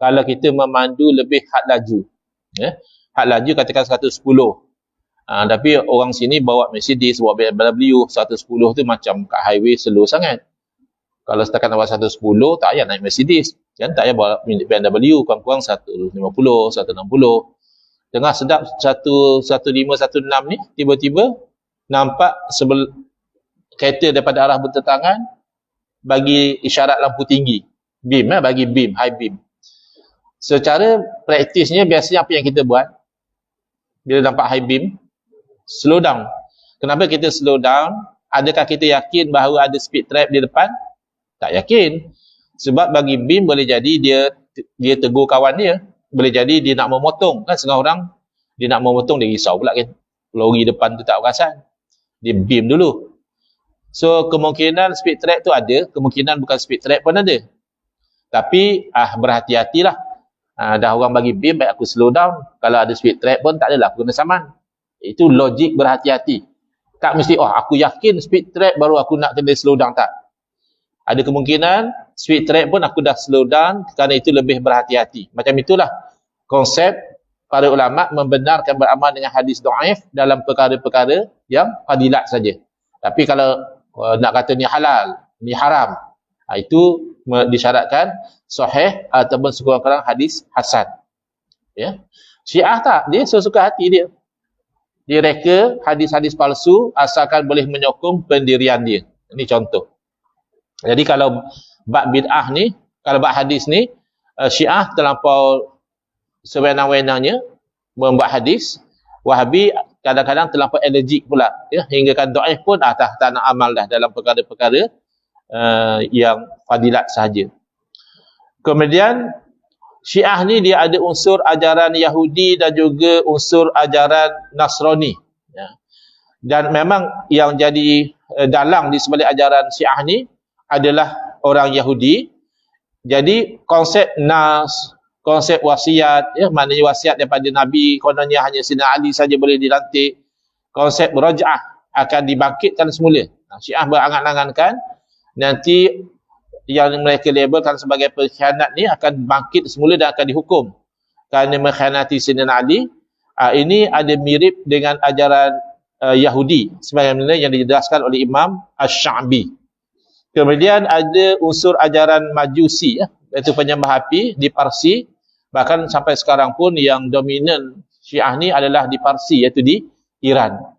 kalau kita memandu lebih had laju. Ya. Had laju katakan 110. Ha, tapi orang sini bawa Mercedes, bawa BMW, 110 tu macam kat highway slow sangat. Kalau setakat bawa 110, tak payah naik Mercedes. Kan? Tak payah bawa BMW, kurang-kurang 150, 160. Tengah sedap 115, 116 ni, tiba-tiba nampak sebel kereta daripada arah bertentangan bagi isyarat lampu tinggi. Beam, eh? bagi beam, high beam. Secara praktisnya biasanya apa yang kita buat? Bila nampak high beam, slow down. Kenapa kita slow down? Adakah kita yakin bahawa ada speed trap di depan? Tak yakin. Sebab bagi beam boleh jadi dia dia tegur kawan dia. Boleh jadi dia nak memotong. Kan setengah orang dia nak memotong dia risau pula kan. Lori depan tu tak perasan. Dia beam dulu. So kemungkinan speed trap tu ada. Kemungkinan bukan speed trap pun ada. Tapi ah berhati-hatilah. Ah, dah orang bagi beam, baik aku slow down. Kalau ada speed trap pun tak adalah aku kena saman. Itu logik berhati-hati. Tak mesti, oh aku yakin speed trap baru aku nak kena slow down. Tak. Ada kemungkinan speed trap pun aku dah slow down kerana itu lebih berhati-hati. Macam itulah konsep para ulama membenarkan beramal dengan hadis do'if dalam perkara-perkara yang fadilat saja. Tapi kalau uh, nak kata ni halal, ni haram, Ha, itu disyaratkan sahih ataupun sekurang-kurang hadis hasan. Ya. Syiah tak, dia sesuka hati dia. Dia reka hadis-hadis palsu asalkan boleh menyokong pendirian dia. Ini contoh. Jadi kalau bab bid'ah ni, kalau bab hadis ni, uh, Syiah terlampau sewenang-wenangnya membuat hadis, Wahabi kadang-kadang terlampau energik pula. Ya, hingga kan do'if pun ah, tak, tak nak amal dah dalam perkara-perkara uh, yang fadilat sahaja. Kemudian Syiah ni dia ada unsur ajaran Yahudi dan juga unsur ajaran Nasrani. Ya. Dan memang yang jadi uh, dalang di sebalik ajaran Syiah ni adalah orang Yahudi. Jadi konsep nas, konsep wasiat, ya, maknanya wasiat daripada Nabi, kononnya hanya Sina Ali saja boleh dilantik. Konsep raj'ah akan dibangkitkan semula. Syiah berangan-angankan nanti yang mereka labelkan sebagai pengkhianat ni akan bangkit semula dan akan dihukum. Kerana mengkhianati Sayyidina Ali uh, ini ada mirip dengan ajaran uh, Yahudi. Sebagaimana yang dijelaskan oleh Imam Ash-Sha'bi. Kemudian ada unsur ajaran Majusi ya, iaitu penyembah api di Parsi. Bahkan sampai sekarang pun yang dominan Syiah ni adalah di Parsi iaitu di Iran